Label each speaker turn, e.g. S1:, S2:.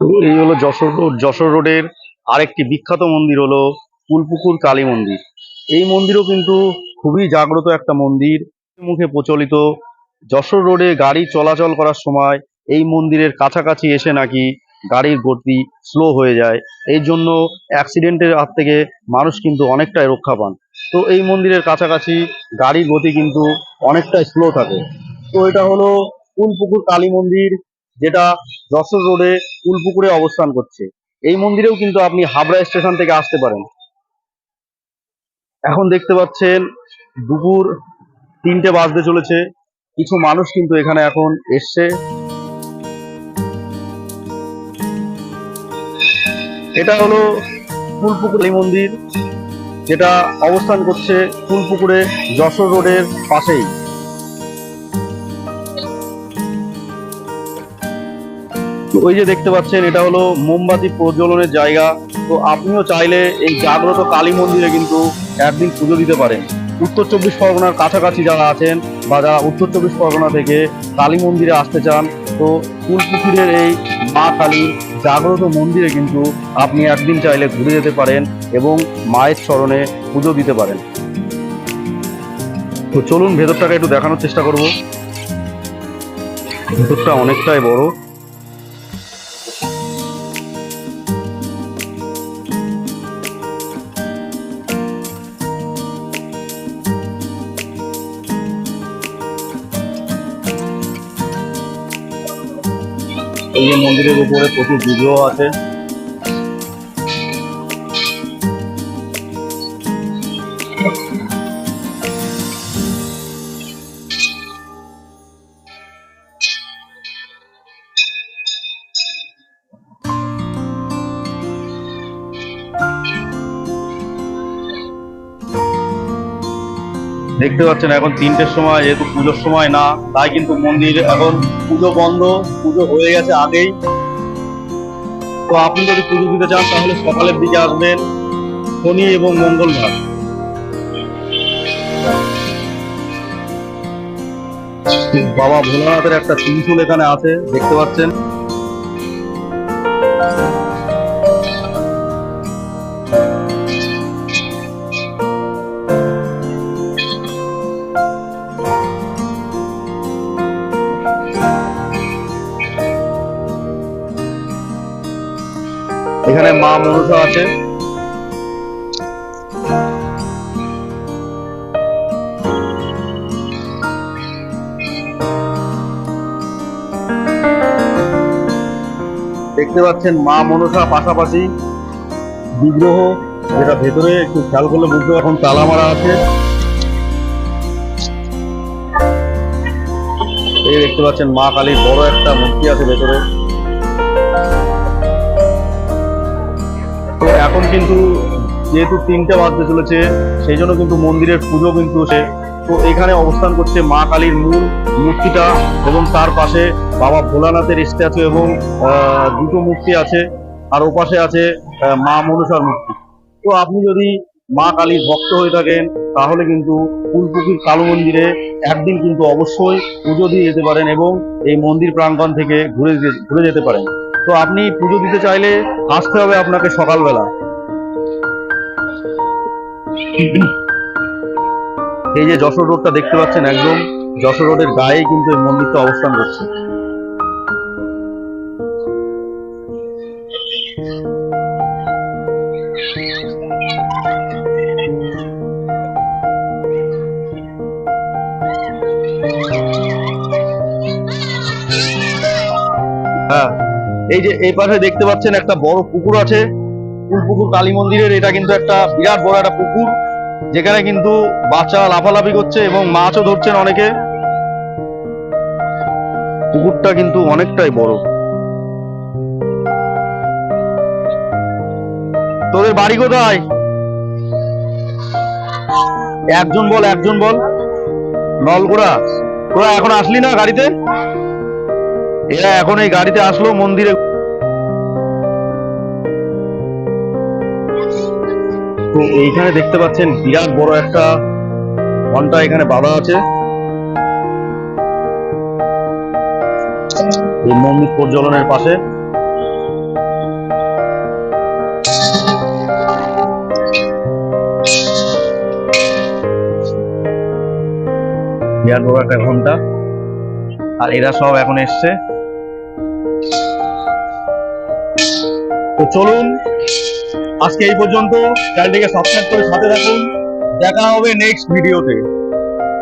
S1: এই হলো যশোর রোড, যশোর রোডের আরেকটি বিখ্যাত মন্দির হলো কুলপুকুর কালী মন্দির। এই মন্দিরও কিন্তু খুবই জাগ্রত একটা মন্দির। মুখে প্রচলিত যশোর রোডে গাড়ি চলাচল করার সময় এই মন্দিরের কাছাকাছি এসে নাকি গাড়ির গতি স্লো হয়ে যায়। এই জন্য অ্যাক্সিডেন্টের হাত থেকে মানুষ কিন্তু অনেকটাই রক্ষা পান। তো এই মন্দিরের কাছাকাছি গাড়ির গতি কিন্তু অনেকটাই স্লো থাকে। তো এটা হলো কুলপুকুর কালী মন্দির। যেটা যশোর রোডে কুলপুকুরে অবস্থান করছে। এই মন্দিরেও কিন্তু আপনি হাবড়া স্টেশন থেকে আসতে পারেন। এখন দেখতে পাচ্ছেন দুপুর তিনটে বাজতে চলেছে। কিছু মানুষ কিন্তু এখানে এখন এসছে। এটা হলো ফুলপুকুর মন্দির, যেটা অবস্থান করছে ফুলপুকুরে যশোর রোডের পাশেই। ওই যে দেখতে পাচ্ছেন, এটা হলো মোমবাতি প্রজ্বলনের জায়গা। তো আপনিও চাইলে এই জাগ্রত কালী মন্দিরে কিন্তু একদিন পুজো দিতে পারেন। উত্তর চব্বিশ পরগনার কাছাকাছি যারা আছেন বা যারা উত্তর চব্বিশ পরগনা থেকে কালী মন্দিরে আসতে চান, তো ফুলপুকুরের এই মা কালীর জাগ্রত মন্দিরে কিন্তু আপনি একদিন চাইলে ঘুরে যেতে পারেন এবং মায়ের স্মরণে পুজো দিতে পারেন। তো চলুন, ভেতরটাকে একটু দেখানোর চেষ্টা করব। ভেতরটা অনেকটাই বড়। এই যে মন্দিরের উপরে প্রচুর বিগ্রহ আছে। দেখতে পাচ্ছেন এখন তিনটের সময়, যেহেতু পুজোর সময় না, তাই কিন্তু মন্দির এখন পুজো বন্ধ, পুজো হয়ে গেছে আগেই। তো আপনি যদি পুজো দিতে চান, তাহলে সকালের দিকে আসবেন শনি এবং মঙ্গলবার। বাবা ভোলানাথের একটা ত্রিশূল এখানে আছে, দেখতে পাচ্ছেন। এখানে মা মনসা আছে। দেখতে পাচ্ছেন মা মনসা পাশাপাশি বিগ্রহ, যেটা ভেতরে একটু খেয়াল করলে বুঝতে এখন তালা মারা আছে। এই দেখতে পাচ্ছেন মা কালীর বড় একটা মূর্তি আছে ভেতরে। তো এখন কিন্তু যেহেতু তিনটে বাজতে চলেছে, সেই জন্য কিন্তু মন্দিরের পুজো কিন্তু সে তো এখানে অবস্থান করছে মা কালীর মূল মূর্তিটা এবং তার পাশে বাবা ভোলানাথের স্ট্যাচু এবং দুটো মূর্তি আছে। আর ওপাশে আছে মা মনসার মূর্তি। তো আপনি যদি মা কালীর ভক্ত হয়ে থাকেন, তাহলে কিন্তু ফুলপুকুর কালো মন্দিরে একদিন কিন্তু অবশ্যই পুজো দিয়ে যেতে পারেন এবং এই মন্দির প্রাঙ্গণ থেকে ঘুরে ঘুরে যেতে পারেন। তো আপনি পুজো দিতে চাইলে আসতে হবে আপনাকে সকালবেলা। এই যে যশোর রোডটা দেখতে পাচ্ছেন একদম, যশোর রোডের গায়েই কিন্তু এই মন্দিরটা অবস্থান করছে। হ্যাঁ। এই যে এই পাশে দেখতে পাচ্ছেন একটা বড় পুকুর আছে। পুকুর কালী মন্দিরের। এটা কিন্তু একটা বিরাট বড় একটা পুকুর, যেখানে কিন্তু বাচ্চা লাফালাফি করছে এবং মাছও ধরছেন অনেকে। পুকুরটা কিন্তু অনেকটাই বড়। তোদের বাড়ি কোথায়? একজন বল একজন বল। নলগোড়া তোরা এখন আসলি না গাড়িতে? এরা এখন এই গাড়িতে আসলো মন্দিরে তো এইখানে দেখতে পাচ্ছেন বিরাট বড় একটা ঘণ্টা এখানে বাধা আছে। মন্দির প্রজ্বলনের পাশে। বিরাট বড় একটা ঘণ্টা। আর এরা সব এখন এসছে। তো চলুন আজকে এই পর্যন্ত চ্যানেলটিকে সাবস্ক্রাইব করে সাথে থাকুন। দেখা হবে নেক্সট ভিডিওতে